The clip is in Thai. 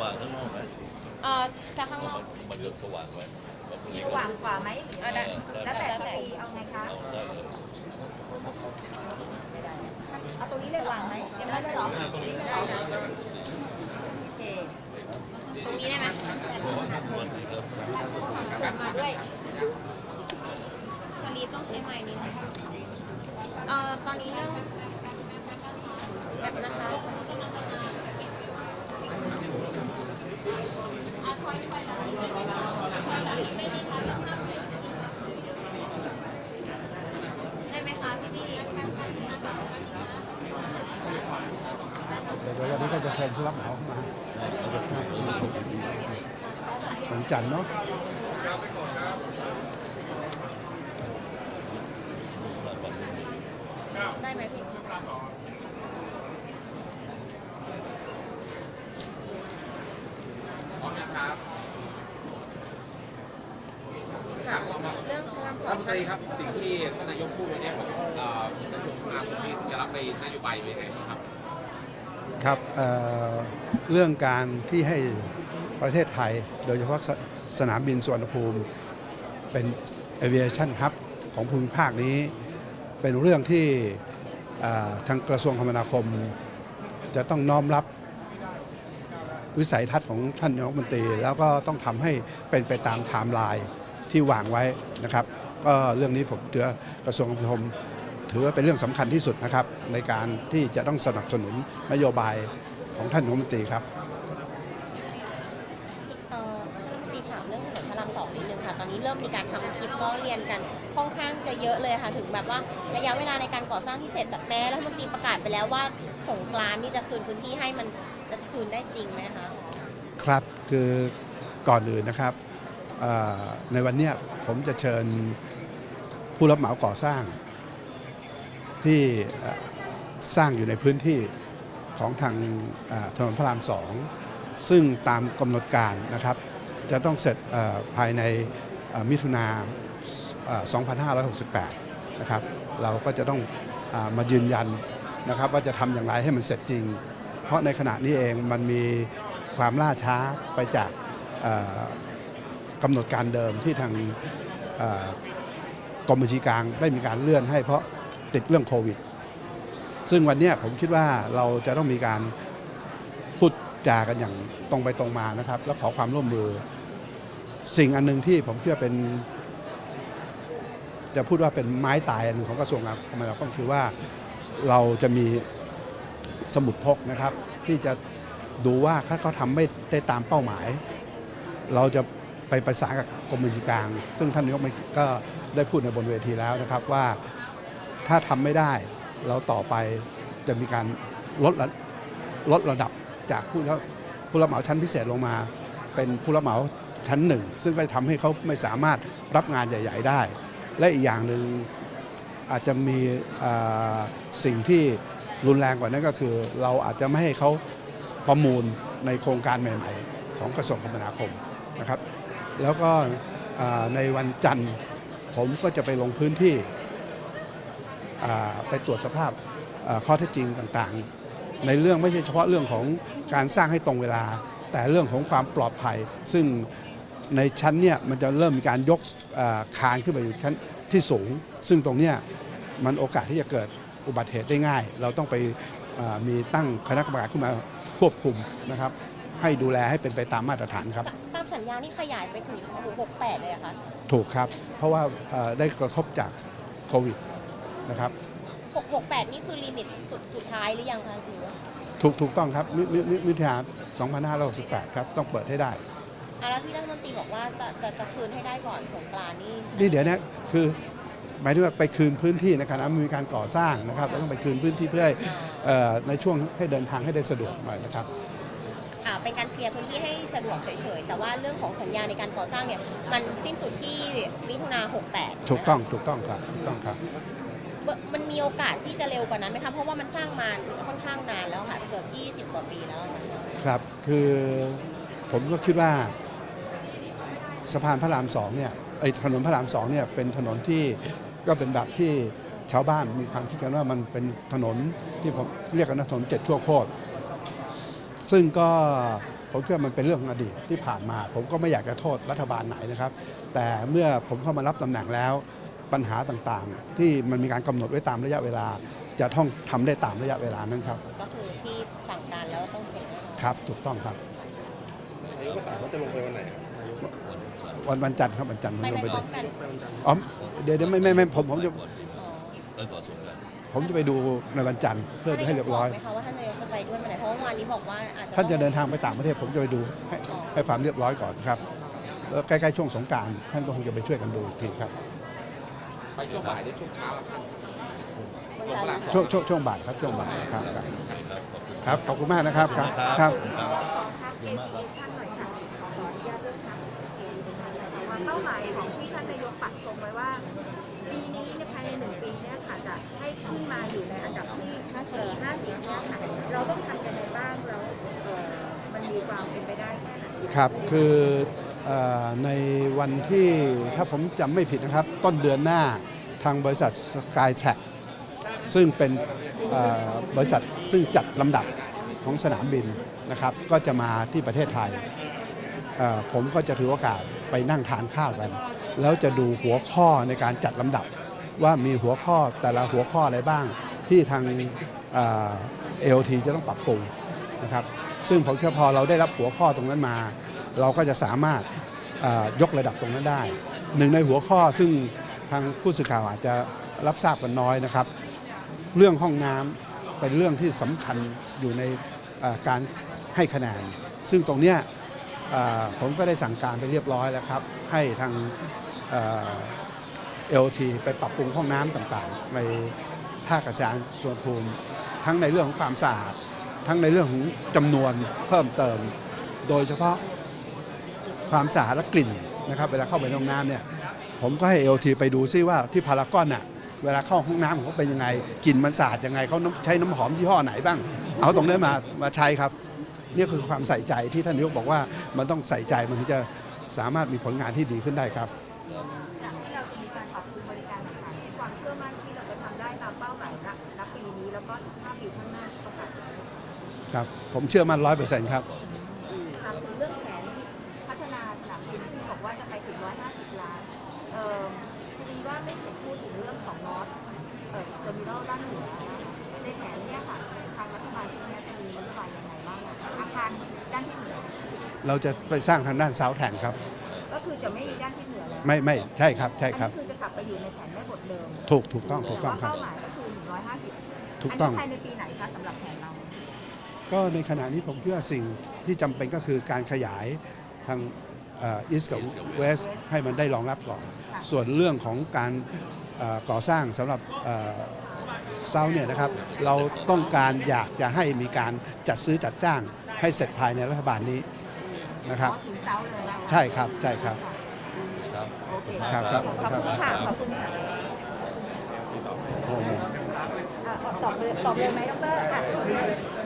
ว่างข้างนอกไหมเอ่อจากข้างนอกมันเลือกสว่างไว้แล้วพรุ่งมีนี้สก็ว่างกว่าไหมหรือเอาได้แล้วแต่ทีวีเอาไงคะเอาได้เลยเอาตรงนี้เลยสว่างไหมยังไม่ได้เลยเหรอตรงนี้เลยเหรอโอเคตรงนี้ได้ไหมมาด้วยสลีปต้องใช้ไม้นี้นะคะเอ่อตอนนี้เรื่องแบบนะคะได้ไหมคะพี่พี่ เดี๋ยวเดี๋ยววันนี้ก็จะเชิญผู้รับเหมาเข้ามาวันจันเนาะสามวันพรุ่งนี้ได้ไหมพี่ค่ะเรื่องพระรามสอท่างนรันตรีครับสิ่งที่ท่านนายกพูดวันนี้ของเอ่อกระทรวงคมนาคมที่จะรับไปนโยบายเป็นไงบ้างครับ ครับเเรื่องการที่ให้ประเทศไทย โดยเฉพาะสสนามบินสุวรรณภูมิ เป็น aviation hub ของภูมิภาคนี้ เป็นเรื่องที่ทางกระทรวงคมนาคม จะต้องน้อมรับวิสัยทัศน์ของท่านนายกรัฐมนตรี แล้วก็ต้องทำให้เป็นไปตามไทม์ไลน์ที่วางไว้นะครับ ก็เรื่องนี้ผมถือกระทรวงคมนาคม ถือว่าเป็นเรื่องสำคัญที่สุดนะครับ ในการที่จะต้องสนับสนุนนโยบายของท่านนายกรัฐมนตรีครับเอ่อท่านรัฐมนตรีถามเรื่องถนนพระรามสองนิดนึงค่ะ ตอนนี้เริ่มมีการทำคลิปล้อเลียนกันค่อนข้างจะเยอะเลยค่ะ ถึงแบบว่าระยะเวลาในการก่อสร้างที่เสร็จแต่แม้รัฐมนตรีประกาศไปแล้วว่าสงกรานต์นี่จะคืนพื้นที่ให้มันจะคืนได้จริงไหมคะครับคือก่อนอื่นนะครับเอ่อในวันเนี้ยผมจะเชิญผู้รับเหมาก่อสร้าง ที่สร้างอยู่ในพื้นที่ของทางถนนพระรามสองซึ่งตามกำหนดการนะครับ จะต้องเสร็จภายในมิถุนา 2568 นะครับ เราก็จะต้องอมายืนยันนะครับว่าจะทำอย่างไรให้มันเสร็จจริง เพราะในขณะนี้เองมันมีความล่าช้าไปจากกำหนดการเดิมที่ทางกรมบัญชีกลางได้มีการเลื่อนให้เพราะ ติดเรื่องโควิด ซึ่งวันนี้ผมคิดว่าเราจะต้องมีการพูดจากันอย่างตรงไปตรงมานะครับ แล้วขอความร่วมมือ สิ่งอันหนึ่งที่ผมเชื่อเป็น จะพูดว่าเป็นไม้ตายอันหนึ่งของกระทรวงการคมนาคมคือว่าเราจะมีสมุดพกนะครับ ที่จะดูว่าถ้าเขาทำไม่ได้ตามเป้าหมาย เราจะไปประสานกับกรมบัญชีกลาง ซึ่งท่านนายกก็ได้พูดในบนเวทีแล้วนะครับว่า ถ้าทำไม่ได้ เราต่อไปจะมีการลดระลดระดับจากผู้รับผู้รับเหมาชั้นพิเศษลงมา เป็นผู้รับเหมาชั้นหนึ่ง ซึ่งก็จะทำให้เขาไม่สามารถรับงานใหญ่ ๆ ได้ และอีกอย่างหนึ่งอาจจะมีสิ่งที่รุนแรงกว่านั้นก็คือ เราอาจจะไม่ให้เขาประมูลในโครงการใหม่ ๆ ของกระทรวงคมนาคมนะครับ แล้วก็ในวันจันทร์ผมก็จะไปลงพื้นที่ ไปตรวจสภาพอ่าข้อเท็จจริงต่างๆ ในเรื่องไม่ใช่เฉพาะเรื่องของการสร้างให้ตรงเวลา แต่เรื่องของความปลอดภัย ซึ่งในชั้นเนี่ยมันจะเริ่มมีการยกอ่าคานขึ้นไปอยู่ชั้นที่สูง ซึ่งตรงเนี้ยมันโอกาสที่จะเกิดอุบัติเหตุได้ง่าย เราต้องไปอ่ามีตั้งคณะกรรมการขึ้นมาควบคุมนะครับ ให้ดูแลให้เป็นไปตามมาตรฐานครับ ตามสัญญานี่ขยายไปถึง68เลยอะคะถูกครับ เพราะว่าเอ่อได้กระทบจากโควิด นะครับ668 นี่คือลิมิตสุดสุดท้ายหรือยังคะหรือว่าถูกถูกต้องครับมิมิมิมิถุนา2568 ครับ ต้องเปิดให้ได้ อะแล้วที่รัฐมนตรีบอกว่าจะจะจะคืนให้ได้ก่อนสงกรานต์นี่นี่เดี๋ยวนะคือหมายถึงว่าไปคืนพื้นที่ในขณะมีการก่อสร้างนะครับเราต้องไปคืนพื้นที่เพื่อให้เอ่อในช่วงให้เดินทางให้ได้สะดวกหน่อยนะครับ อ่าเป็นการเคลียร์พื้นที่ให้สะดวกเฉยๆ แต่ว่าเรื่องของสัญญาในการก่อสร้างเนี่ย มันสิ้นสุดที่มิถุนา68ถูกต้องถูกต้องครับถูกต้องครับ มันมีโอกาสที่จะเร็วกว่านั้นไหมคะเพราะว่ามันสร้างมาค่อนข้างนานแล้วค่ะเกือบ20 กว่าปีแล้วอะครับคือผมก็คิดว่าสะพานพระรามสองเนี่ยไอ้ถนนพระรามสองเนี่ยเป็นถนนที่ก็เป็นแบบที่ชาวบ้านมีความคิดกันว่ามันเป็นถนนที่ผมเรียกกันว่าถนนเจ็ดชั่วโคตรซึ่งก็ผมคิดว่ามันเป็นเรื่องของอดีตที่ผ่านมา ผมก็ไม่อยากจะโทษรัฐบาลไหนนะครับ แต่เมื่อผมเข้ามารับตำแหน่งแล้ว ปัญหาต่างๆ ที่มันมีการกำหนดไว้ตามระยะเวลา จะต้องทำได้ตามระยะเวลานั้นครับก็คือที่สั่งการแล้วต้องเสร็จแน่นอนครับ ถูกต้องครับวันจันทร์วันวันจันทร์ครับวันจันทร์ผมไปลงไปไปพร้ดูอมกันอ๋อเดี๋ยวเดี๋ยวไม่ไม่ไม่ผมผมจะก่อนที่อ๋อเออก่อนสงกรานต์ผมจะไปดูในวันจันทร์เพื่อให้เรียบร้อยไหมคะว่าท่านนายกจะไปด้วยเมื่อไหร่เพราะว่าวันนี้บอกว่าอาจจะท่านจะเดินทางไปต่างประเทศผมจะไปดูให้ให้ความเรียบร้อยก่อนครับแล้วใกล้ๆช่วงสงกรารท่านก็คงจะไปช่วยกันดูอีกทีครับ ไปช่วงบ่ายหรือช่วงเช้าครับท่านวันจันทร์ช่วงช่วงช่วงบ่ายครับช่วงบ่ายครับครับครับขอบคุณครับขอบคุณมากนะครับครับคครัรับบครับของทางเอเอชั่นหน่อยค่ะขออนุญาตเรื่องทางเอเอชั่นหน่อยค่ะว่าเป้าหมายของที่ท่านนายกปักธงไว้ว่า ปีนี้เนี่ยภายในหนึ่งปีเนี่ยค่ะจะให้ขึ้นมาอยู่ในอันดับที่50 50เนี่ยค่ะเราต้องทำยังไงบ้างเราเอ่อมันมีความเป็นไปได้แค่ไหน ครับ คือเอ่อ ในวันที่ถ้าผมจำไม่ผิดนะครับ ต้นเดือนหน้าทางบริษัท Skytrack ซึ่งเป็นบริษัทซึ่งจัดลำดับของสนามบินนะครับ ก็จะมาที่ประเทศไทย ผมก็จะถือโอกาสไปนั่งทานข้าวกัน แล้วจะดูหัวข้อในการจัดลำดับ ว่ามีหัวข้อแต่ละหัวข้ออะไรบ้าง ที่ทางเอลทีจะต้องปรับปรุงนะครับ ซึ่งผมคิดว่าพอเราได้รับหัวข้อตรงนั้นมา เราก็จะสามารถยกระดับตรงนั้นได้ หนึ่งในหัวข้อซึ่งทางผู้สื่อข่าวอาจจะรับทราบกันน้อยนะครับ เรื่องห้องน้ำเป็นเรื่องที่สำคัญอยู่ในการให้คะแนน ซึ่งตรงเนี้ยผมก็ได้สั่งการไปเรียบร้อยแล้วครับ ให้ทางเอลทีไปปรับปรุงห้องน้ำต่างๆ ในท่าอากาศยานสวนภูมิ ทั้งในเรื่องของความสะอาด ทั้งในเรื่องของจำนวนเพิ่มเติม โดยเฉพาะ ความสะอาดและกลิ่นนะครับเวลาเข้าไปในห้องน้ำเนี่ยผมก็ให้เอลทีไปดูซิว่าที่พารากอนน่ะเวลาเข้าห้องน้ำของเขาเป็นยังไงกลิ่นมันสะอาดยังไงเขาน้ำใช้น้ำหอมยี่ห้อไหนบ้าง เอาตรงนี้มามาใช้ครับนี่คือความใส่ใจที่ท่านนายกบอกว่ามันต้องใส่ใจมันถึงจะสามารถมีผลงานที่ดีขึ้นได้ครับจากที่เราจะมีการปรับปรุงบริการต่างๆความเชื่อมั่นที่เราจะทำได้ตามเป้าหมายณณปีนี้แล้วก็อีก5ปีข้างหน้าประกาศครับผมเชื่อมั่นร้อยเปอร์เซ็นต์ครับ เราจะไปสร้างทางด้านเซาแทนครับ ก็คือจะไม่มีด้านที่เหนือแล้วไม่ไม่ใช่ครับใช่ครับ อันนี้คือจะกลับไปอยู่ในแผนแม่บทเดิมถูกถูกต้องถูกต้องคแต่รับว่าเป้าหมายก็คือ 150ถูกต้อง นนี้ภายในปีไหนคะสำหรับแผนเรา ก็ในขณะนี้ผมคิดว่าสิ่งที่จำเป็นก็คือการขยายทางอีสกับเวสให้มันได้รองรับก่อน ค่ะ ส่วนเรื่องของการเอ่อก่อสร้างสำหรับเซาเนี่ยนะครับ เราต้องการอยากจะให้มีการจัดซื้อจัดจ้างให้เสร็จภายในรัฐบาลนี้ นะครับอ๋อถึงเซาเลยนะคะใช่ครับใช่ครับ ครับ โอเคครับครับ ขอบคุณค่ะขอบคุณค่ะโอ้โหอะตอบเลยตอบเลยไหมดรอะ